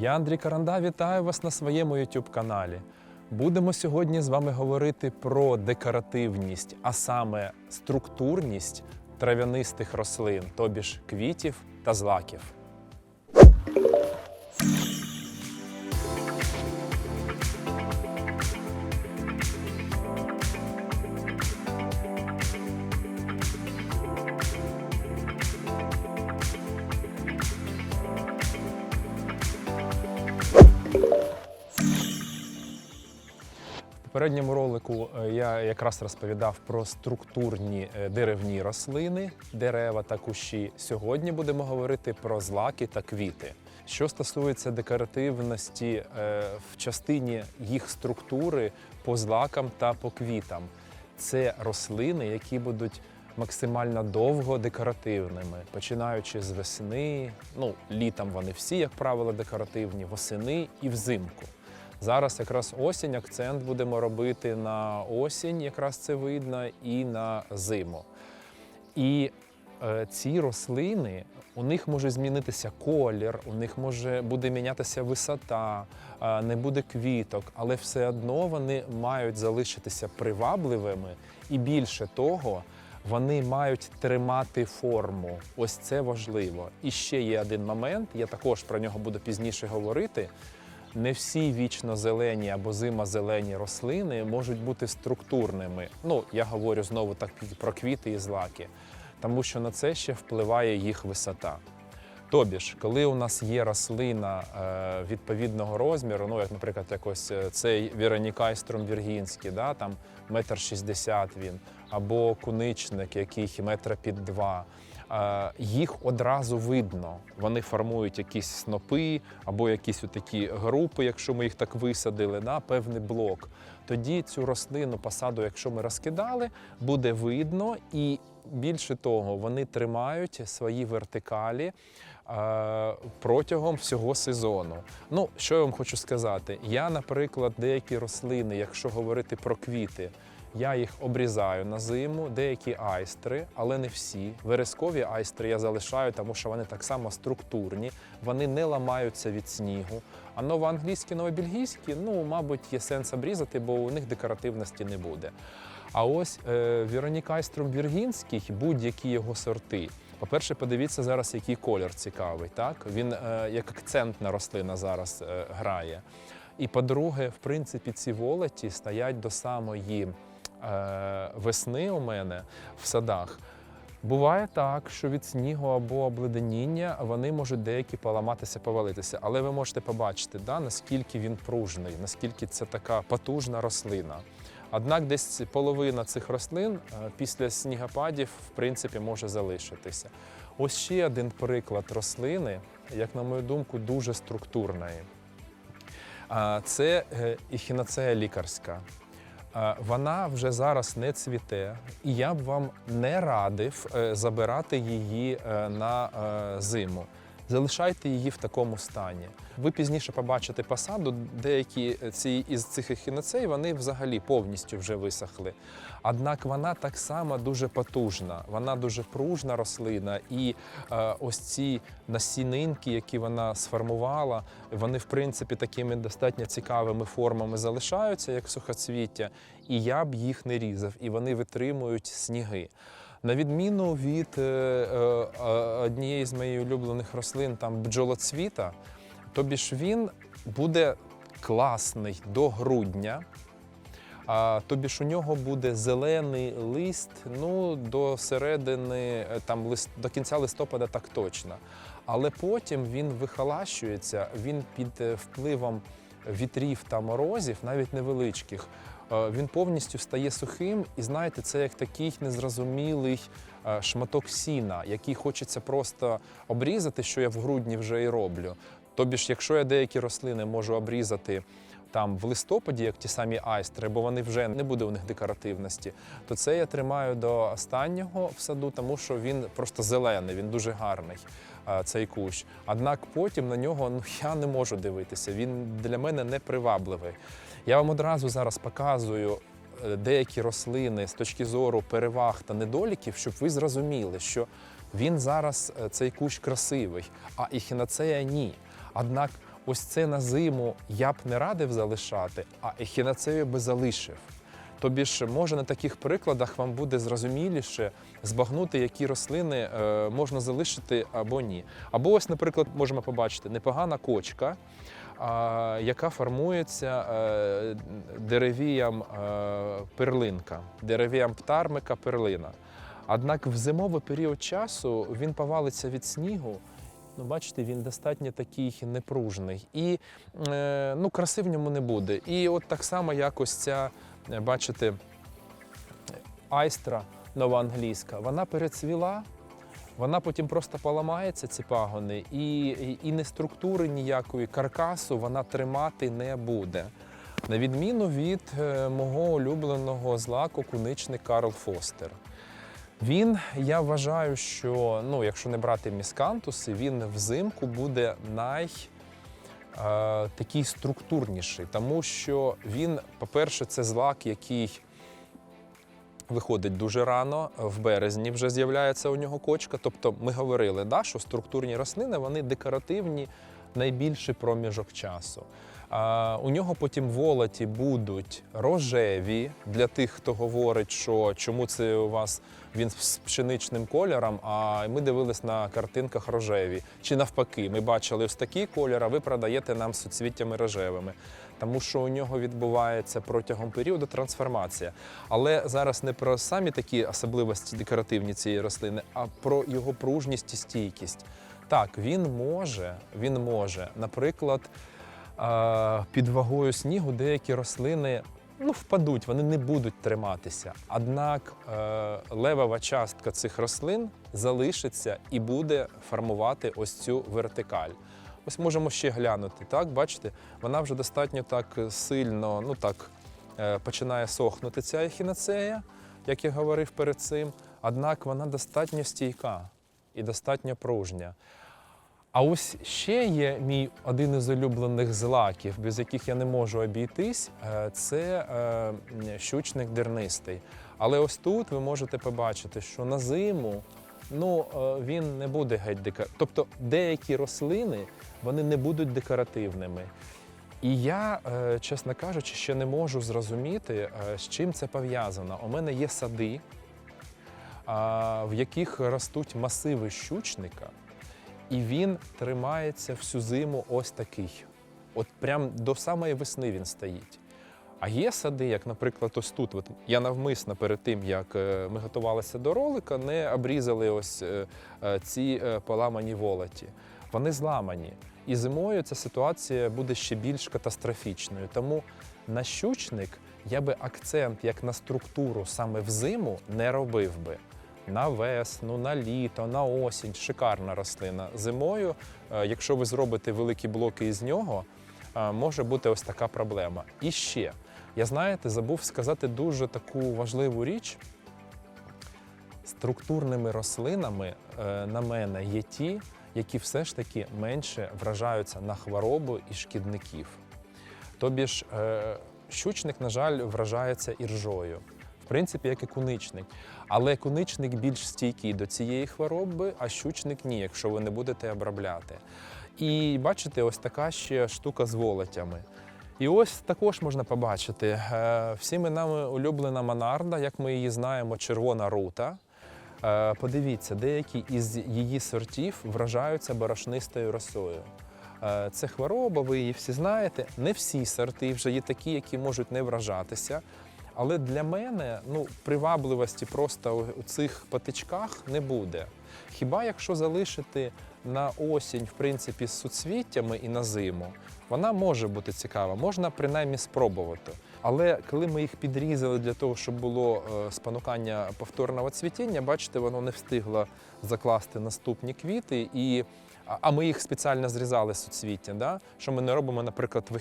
Я Андрій Каранда, вітаю вас на своєму YouTube каналі. Будемо сьогодні з вами говорити про декоративність, а саме структурність трав'янистих рослин, тобі ж квітів та злаків. Ролику е, я якраз розповідав про структурні е, деревні рослини, дерева та кущі. Сьогодні будемо говорити про злаки та квіти. Що стосується декоративності е, в частині їх структури по злакам та по квітам, це рослини, які будуть максимально довго декоративними, починаючи з весни. Ну, літом вони всі, як правило, декоративні, восени і взимку. Зараз якраз осінь, акцент будемо робити на осінь, якраз це видно, і на зиму. І е, ці рослини, у них може змінитися колір, у них може буде мінятися висота, е, не буде квіток, але все одно вони мають залишитися привабливими і більше того. Вони мають тримати форму. Ось це важливо. І ще є один момент, я також про нього буду пізніше говорити. Не всі вічно зелені або зимозелені рослини можуть бути структурними. Ну, я говорю знову так про квіти і злаки, тому що на це ще впливає їх висота. Тобі ж, коли у нас є рослина е, відповідного розміру, ну як, наприклад, якось е, цей Віронікайструм віргінський, да, там метр шістдесят він, або куничник, який метра під два. Їх одразу видно. Вони формують якісь снопи або якісь такі групи, якщо ми їх так висадили, да, певний блок. Тоді цю рослину посаду, якщо ми розкидали, буде видно і більше того, вони тримають свої вертикалі протягом всього сезону. Ну, що я вам хочу сказати? Я, наприклад, деякі рослини, якщо говорити про квіти, я їх обрізаю на зиму, деякі айстри, але не всі. Верескові айстри я залишаю, тому що вони так само структурні, вони не ламаються від снігу. А новоанглійські, новобельгійські, ну, мабуть, є сенс обрізати, бо у них декоративності не буде. А ось е, Віронікайструм віргінський, будь-які його сорти. По-перше, подивіться зараз, який колір цікавий. Так? Він е, як акцентна рослина зараз е, грає. І по-друге, в принципі, ці волоті стоять до самої весни у мене в садах. Буває так, що від снігу або обледеніння вони можуть деякі поламатися, повалитися. Але ви можете побачити, да, наскільки він пружний, наскільки це така потужна рослина. Однак десь половина цих рослин е, після снігопадів в принципі може залишитися. Ось ще один приклад рослини, як на мою думку, дуже структурної. Це е, ехінацея лікарська. Вона вже зараз не цвіте, і я б вам не радив е, забирати її е, на е, зиму. Залишайте її в такому стані. Ви пізніше побачите посаду, деякі ці із цих ехінацей вони взагалі повністю вже висохли. Однак вона так само дуже потужна, вона дуже пружна рослина, і е, ось ці насінинки, які вона сформувала, вони в принципі такими достатньо цікавими формами залишаються, як сухоцвіття, і я б їх не різав, і вони витримують сніги. На відміну від е, е, е, однієї з моїх улюблених рослин, там бджолоцвіта, тобі ж він буде класний до грудня. А, тобі ж у нього буде зелений лист ну, до середини, там, лист, до кінця листопада так точно. Але потім він вихолащується, він під впливом вітрів та морозів, навіть невеличких, він повністю стає сухим, і знаєте, це як такий незрозумілий е, шматок сіна, який хочеться просто обрізати, що я в грудні вже і роблю. Тобі ж, якщо я деякі рослини можу обрізати там в листопаді, як ті самі айстри, бо вони вже не буде у них декоративності, то це я тримаю до останнього в саду, тому що він просто зелений, він дуже гарний. А, Цей кущ. Однак потім на нього ну я не можу дивитися. Він для мене не привабливий. Я вам одразу зараз показую е, деякі рослини з точки зору переваг та недоліків, щоб ви зрозуміли, що він зараз е, цей кущ красивий, а ехінацея ні. Однак ось це на зиму я б не радив залишати, а ехінацею би залишив. Тобі ж може на таких прикладах вам буде зрозуміліше збагнути, які рослини е, можна залишити або ні. Або ось, наприклад, можемо побачити непогана кочка, яка формується е, деревіям е, перлинка, деревіям птармика перлина. Однак в зимовий період часу він повалиться від снігу. Ну, бачите, він достатньо такий непружний. І ну, краси в ньому не буде. І от так само якось ця, бачите, айстра новоанглійська, вона перецвіла, вона потім просто поламається, ці пагони, і, і, і не структури ніякої каркасу вона тримати не буде. На відміну від е, мого улюбленого злаку куничник Карл Фостер. Він, я вважаю, що ну, якщо не брати міскантуси, він взимку буде най такий структурніший, тому що він, по-перше, це злак, який виходить дуже рано, в березні вже з'являється у нього кочка. Тобто ми говорили, да, що структурні рослини вони декоративні найбільший проміжок часу. У нього потім волоті будуть рожеві для тих, хто говорить, що чому це у вас він з пшеничним кольором, а ми дивились на картинках рожеві. Чи навпаки, ми бачили ось такий колір, а ви продаєте нам суцвіттями рожевими. Тому що у нього відбувається протягом періоду трансформація. Але зараз не про самі такі особливості декоративні цієї рослини, а про його пружність і стійкість. Так, він може, він може, наприклад, під вагою снігу деякі рослини ну, впадуть, вони не будуть триматися. Однак е, левова частка цих рослин залишиться і буде формувати ось цю вертикаль. Ось можемо ще глянути. Так, бачите, вона вже достатньо так сильно, ну так, е, починає сохнути ця ехінацея, як я говорив перед цим. Однак вона достатньо стійка і достатньо пружня. А ось ще є мій один із улюблених злаків, без яких я не можу обійтись, е, це е, щучник дернистий. Але ось тут ви можете побачити, що на зиму ну, е, він не буде геть декоративним. Тобто деякі рослини вони не будуть декоративними. І я, чесно кажучи, ще не можу зрозуміти, з чим це пов'язано. У мене є сади, в яких ростуть масиви щучника, і він тримається всю зиму ось такий. От прям до самої весни він стоїть. А є сади, як, наприклад, ось тут. От я навмисно перед тим, як е, ми готувалися до ролика, не обрізали ось е, е, ці поламані волоті. Вони зламані. І зимою ця ситуація буде ще більш катастрофічною. Тому на щучник я би акцент як на структуру саме в зиму не робив би. На весну, на літо, на осінь шикарна рослина. Зимою, е, якщо ви зробите великі блоки із нього, е, може бути ось така проблема. І ще, я знаєте, забув сказати дуже таку важливу річ. Структурними рослинами е, на мене є ті, які все ж таки менше вражаються на хворобу і шкідників. Тобі ж щучник, на жаль, вражається іржою. Принципі, як і куничник. Але куничник більш стійкий до цієї хвороби, а щучник ні, якщо ви не будете обробляти. І бачите, ось така ще штука з волотями. І ось також можна побачити е, всіми нами улюблена монарда, як ми її знаємо, червона рута. Е, Подивіться, деякі із її сортів вражаються борошнистою росою. Е, Це хвороба, ви її всі знаєте. Не всі сорти вже є такі, які можуть не вражатися. Але для мене ну, привабливості просто у- цих патичках не буде. Хіба якщо залишити на осінь, в принципі, з суцвіттями і на зиму, вона може бути цікава, можна принаймні спробувати. Але коли ми їх підрізали для того, щоб було е, спонукання повторного цвітіння, бачите, воно не встигло закласти наступні квіти, і, а- ми їх спеціально зрізали з суцвіття, да? що ми не робимо, наприклад, в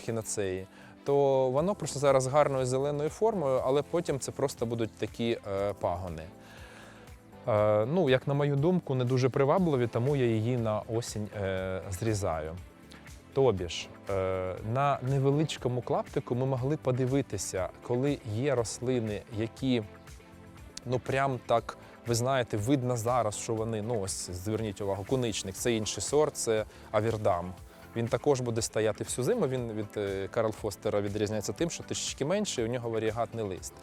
то воно просто зараз гарною зеленою формою, але потім це просто будуть такі е, пагони. Е, ну, як на мою думку, не дуже привабливі, тому я її на осінь е, зрізаю. Тобі ж, на невеличкому клаптику ми могли подивитися, коли є рослини, які ну прям так, ви знаєте, видно зараз, що вони, ну ось зверніть увагу, куничник це інший сорт, це авірдам. Він також буде стояти всю зиму. Він від е, Карл Фостера відрізняється тим, що трішечки менший, у нього варіагатний лист.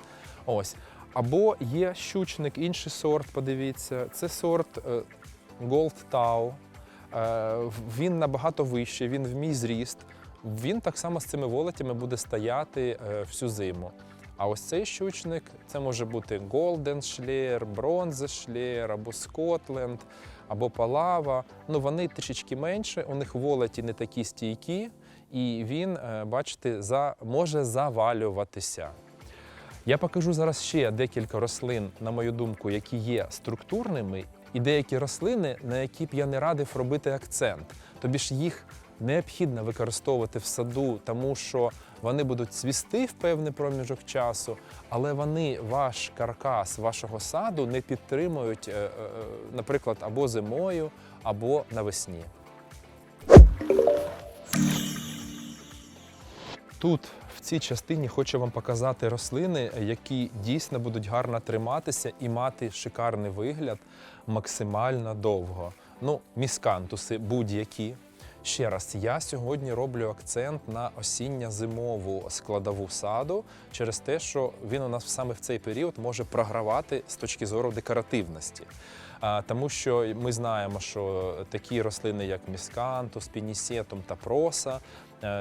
Ось. Або є щучник, інший сорт, подивіться. Це сорт е, Gold Tau. Е, Він набагато вищий, він в мій зріст. Він так само з цими волотями буде стояти всю зиму. А ось цей щучник це може бути Golden Schleer, Bronze Schleer, або Scotland, або Палава. Ну вони трішечки менше, у них волоті не такі стійкі, і він, е, бачите, за, може завалюватися. Я покажу зараз ще декілька рослин, на мою думку, які є структурними, і деякі рослини, на які б я не радив робити акцент. Тобі ж їх необхідно використовувати в саду, тому що вони будуть цвісти в певний проміжок часу, але вони ваш каркас вашого саду не підтримують, е, е, наприклад, або зимою, або навесні. Тут в цій частині хочу вам показати рослини, які дійсно будуть гарно триматися і мати шикарний вигляд максимально довго. Ну, міскантуси будь-які. Ще раз, я сьогодні роблю акцент на осінньо-зимову складову саду через те, що він у нас саме в цей період може програвати з точки зору декоративності. Тому що ми знаємо, що такі рослини, як міскантус, пінісетум та проса,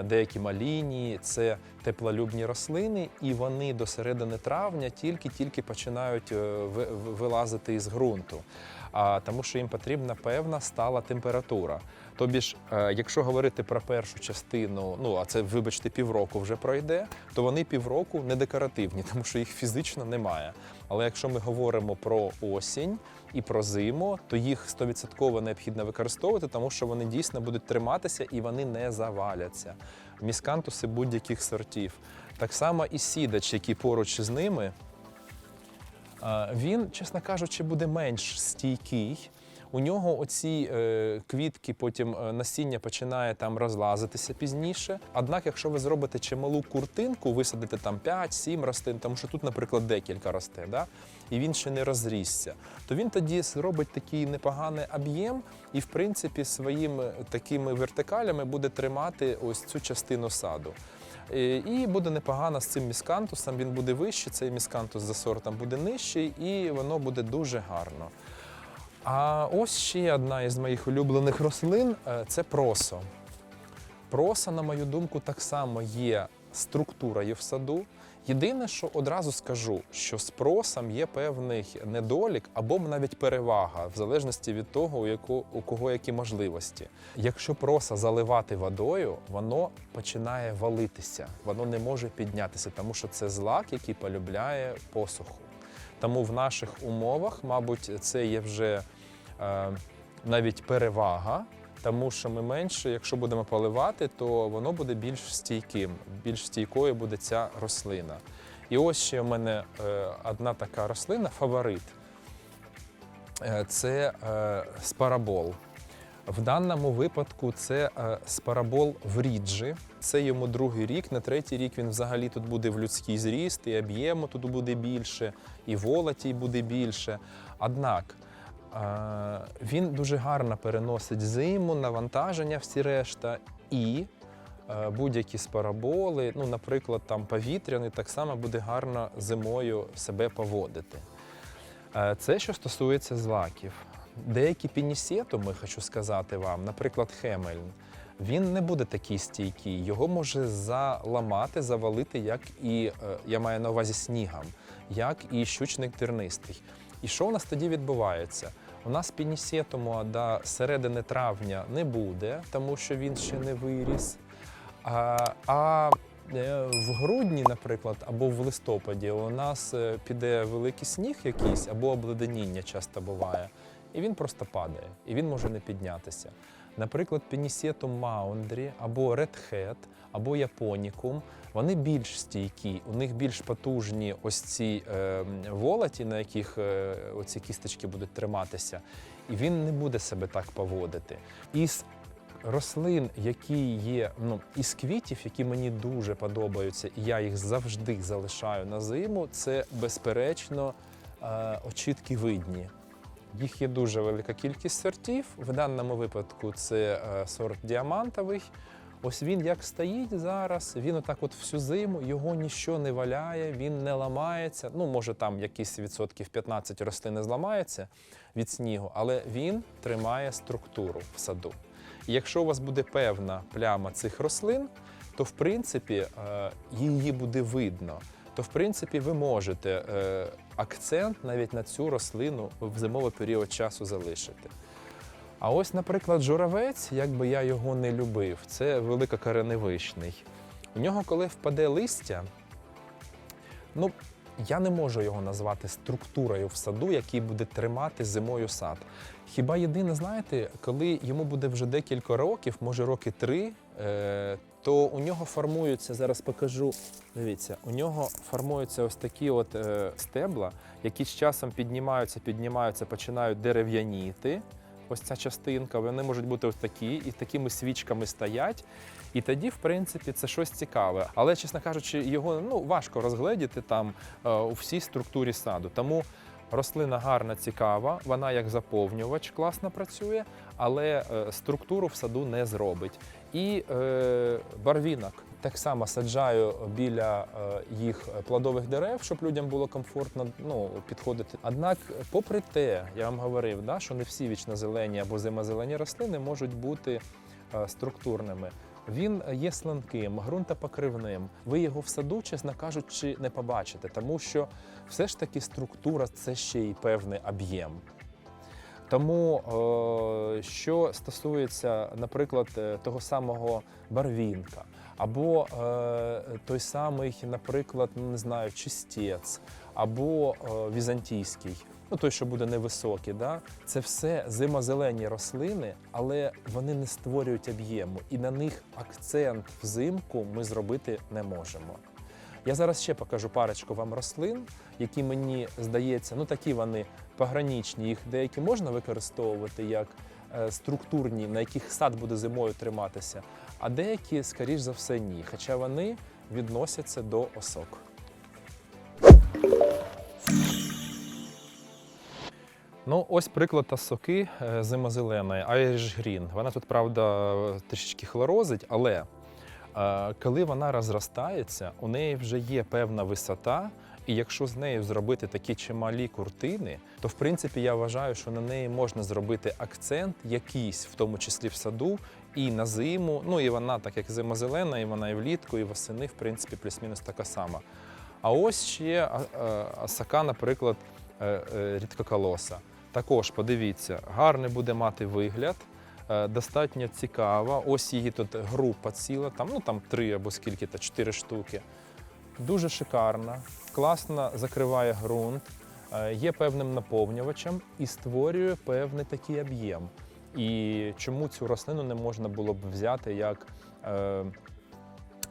деякі малінії це теплолюбні рослини, і вони до середини травня тільки-тільки починають е, ви- ви- вилазити із ґрунту. Тому, що їм потрібна певна стала температура. Тобі ж, е, якщо говорити про першу частину, ну а це, вибачте, півроку вже пройде, то вони півроку не декоративні, тому що їх фізично немає. Але якщо ми говоримо про осінь і про зиму, то їх 100% необхідно використовувати, тому що вони дійсно будуть триматися і вони не заваляться. Міскантуси будь-яких сортів. Так само і сідач, який поруч з ними, Він, чесно кажучи, буде менш стійкий. У нього оці е, квітки, потім е, насіння починає там розлазитися пізніше. Однак, якщо ви зробите чималу куртинку, висадите там 5-7 рослин, тому що тут, наприклад, декілька росте, да? і він ще не розрісся, то він тоді зробить такий непоганий об'єм і, в принципі, своїми такими вертикалями буде тримати ось цю частину саду. Е, І буде непогано з цим міскантусом. Він буде вищий, цей міскантус за сортом буде нижчий, і воно буде дуже гарно. А ось ще одна із моїх улюблених рослин е, це просо. Проса, на мою думку, так само є структурою в саду. Єдине, що одразу скажу, що з просом є певний недолік або навіть перевага, в залежності від того, у, яку, у кого які можливості. Якщо проса заливати водою, воно починає валитися, воно не може піднятися, тому що це злак, який полюбляє посуху. Тому в наших умовах, мабуть, це є вже е, навіть перевага, тому що ми менше, якщо будемо поливати, то воно буде більш стійким, більш стійкою буде ця рослина. І ось ще в мене е, одна така рослина, фаворит. Е, Це е, спарабол. В даному випадку це е, спарабол в ріджі. Це йому другий рік. На третій рік він взагалі тут буде в людський зріст, і об'єму тут буде більше, і волотій буде більше. Однак е, він дуже гарно переносить зиму, навантаження, всі решта, і е, будь-які спараболи, ну, наприклад, там повітряний, так само буде гарно зимою себе поводити. Це що стосується злаків. Деякі пінісетуми, хочу сказати вам, наприклад, хемельн, він не буде такий стійкий. Його може заламати, завалити, як і е, я маю на увазі снігом, як і щучник тернистий. І що у нас тоді відбувається? У нас пінісетуму до середини травня не буде, тому що він ще не виріс. А, а е, в грудні, наприклад, або в листопаді у нас е, піде великий сніг якийсь, або обледеніння часто буває, і він просто падає, і він може не піднятися. Наприклад, пінісетум маундрі, або редхет, або японікум, вони більш стійкі, у них більш потужні ось ці е, волоті, на яких е, оці кісточки будуть триматися, і він не буде себе так поводити. Із рослин, які є ну, із квітів, які мені дуже подобаються, і я їх завжди залишаю на зиму, це безперечно е, очітки видні. Їх є дуже велика кількість сортів. В даному випадку це е, сорт діамантовий. Ось він як стоїть зараз, він отак от всю зиму, його ніщо не валяє, він не ламається. Ну, може, там якісь відсотків 15 рослини зламається від снігу, але він тримає структуру в саду. І якщо у вас буде певна пляма цих рослин, то в принципі е, її буде видно. То в принципі ви можете е, акцент навіть на цю рослину в зимовий період часу залишити. А ось, наприклад, журавець, як би я його не любив, це великокореневишний. У нього, коли впаде листя, ну, я не можу його назвати структурою в саду, який буде тримати зимою сад. Хіба єдине, знаєте, коли йому буде вже декілька років, може роки три, е, то у нього формуються, зараз покажу, дивіться, у нього формуються ось такі от е, стебла, які з часом піднімаються, піднімаються, починають дерев'яніти. Ось ця частинка, вони можуть бути ось такі, і такими свічками стоять. І тоді, в принципі, це щось цікаве. Але, чесно кажучи, його ну, важко розгледіти там е, у всій структурі саду. Тому рослина гарна, цікава, вона як заповнювач класно працює, але е, структуру в саду не зробить. І е, барвінок. Так само саджаю біля е, їх плодових дерев, щоб людям було комфортно ну, підходити. Однак, попри те, я вам говорив, да, що не всі вічнозелені або зимозелені рослини можуть бути структурними. Він є сланким, ґрунтопокривним. Ви його в саду, чесно кажучи, не побачите, тому що все ж таки структура це ще й певний об'єм. Тому, е, що стосується, наприклад, е, того самого барвінка, або е, той самий, наприклад, ну, не знаю, чистець, або візантійський, ну той, що буде невисокий, да? це все зимозелені рослини, але вони не створюють об'єму, і на них акцент взимку ми зробити не можемо. Я зараз ще покажу парочку вам рослин, які мені здається, ну такі вони пограничні. Їх деякі можна використовувати як е, структурні, на яких сад буде зимою триматися, а деякі, скоріш за все, ні. Хоча вони відносяться до осок. Ну, ось приклад осоки е, зимозеленої, Irish Green. Вона тут, правда, трішечки хлорозить, але е, коли вона розростається, у неї вже є певна висота, і якщо з нею зробити такі чималі куртини, то в принципі я вважаю, що на неї можна зробити акцент якийсь, в тому числі в саду, і на зиму. Ну і вона, так як зимозелена, і вона і влітку, і восени, в принципі, плюс-мінус така сама. А ось ще а, а, осака, наприклад, е, е, рідкоколоса. Також подивіться, гарний буде мати вигляд, е, достатньо цікава. Ось її тут група ціла, там, ну там три або скільки то чотири штуки. Дуже шикарна, класно закриває ґрунт, е, є певним наповнювачем і створює певний такий об'єм. І чому цю рослину не можна було б взяти як е,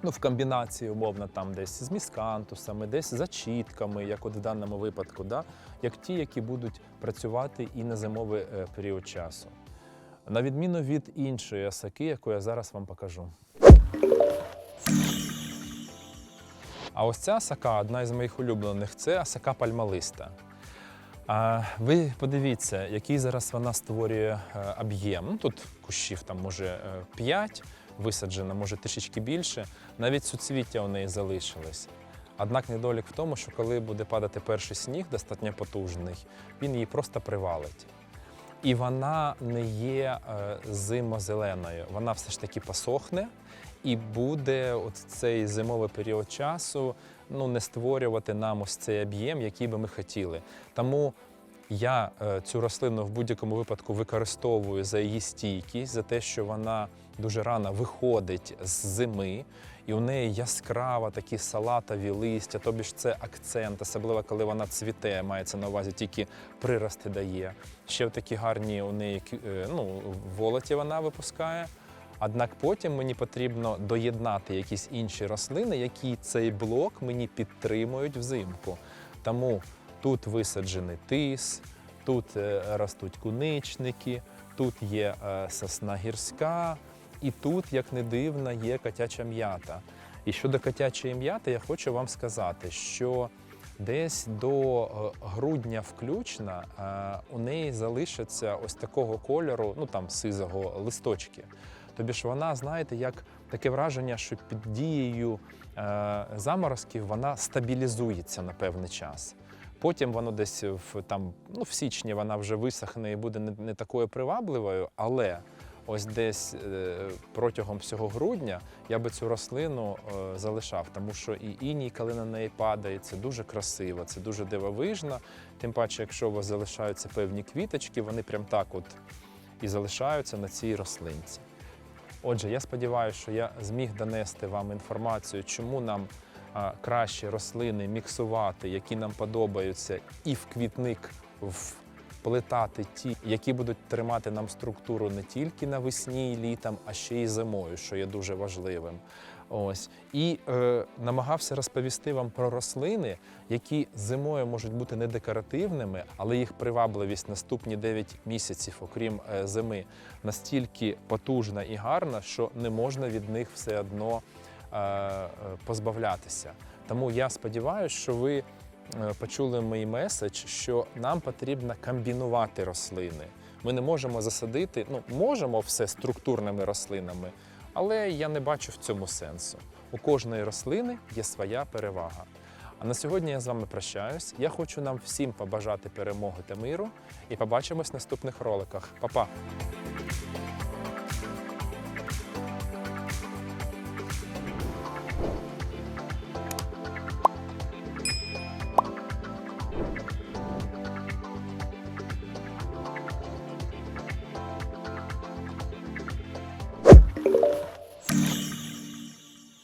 ну, в комбінації, умовно, там десь з міскантусами, десь з зачітками, як от в даному випадку, да? Як ті, які будуть працювати і на зимовий е, період часу. На відміну від іншої осаки, яку я зараз вам покажу. А ось ця осака, одна із моїх улюблених, це осака пальмалиста. А ви подивіться, який зараз вона створює е, об'єм. Ну, Тут кущів там може 5 висаджено, може трішечки більше. Навіть суцвіття у неї залишилось. Однак недолік в тому, що коли буде падати перший сніг, достатньо потужний, він її просто привалить. І вона не є е, зимозеленою, вона все ж таки посохне і буде от цей зимовий період часу ну, не створювати нам ось цей об'єм, який би ми хотіли. Тому я е, цю рослину в будь-якому випадку використовую за її стійкість, за те, що вона дуже рано виходить з зими, і у неї яскрава такі салатові листя, тобі ж це акцент, особливо коли вона цвіте, мається на увазі тільки прирости дає. Ще такі гарні у неї е, ну, волоті вона випускає. Однак потім мені потрібно доєднати якісь інші рослини, які цей блок мені підтримують взимку. Тому тут висаджений тис, тут е, ростуть куничники, тут є е, сосна гірська, і тут, як не дивно, є котяча м'ята. І щодо котячої м'яти, я хочу вам сказати, що Десь до е, грудня включно е, у неї залишаться ось такого кольору, ну там сизого листочки. Тобі ж вона, знаєте, як таке враження, що під дією е, заморозків вона стабілізується на певний час. Потім воно десь в там, ну, в січні вона вже висохне і буде не, не такою привабливою, але ось десь е, протягом всього грудня я би цю рослину е, залишав, тому що і іній, коли на неї падає, це дуже красиво, це дуже дивовижно. Тим паче, якщо у вас залишаються певні квіточки, вони прям так от і залишаються на цій рослинці. Отже, я сподіваюся, що я зміг донести вам інформацію, чому нам краще рослини міксувати, які нам подобаються, і в квітник вплетати ті, які будуть тримати нам структуру не тільки навесні і літом, а ще й зимою, що є дуже важливим. Ось і е, намагався розповісти вам про рослини, які зимою можуть бути не декоративними, але їх привабливість наступні 9 місяців, окрім е, зими, настільки потужна і гарна, що не можна від них все одно е, е, позбавлятися. Тому я сподіваюся, що ви почули мій меседж, що нам потрібно комбінувати рослини. Ми не можемо засадити, ну можемо все структурними рослинами, але я не бачу в цьому сенсу. У кожної рослини є своя перевага. А на сьогодні я з вами прощаюсь. Я хочу нам всім побажати перемоги та миру і побачимось в наступних роликах. Па-па!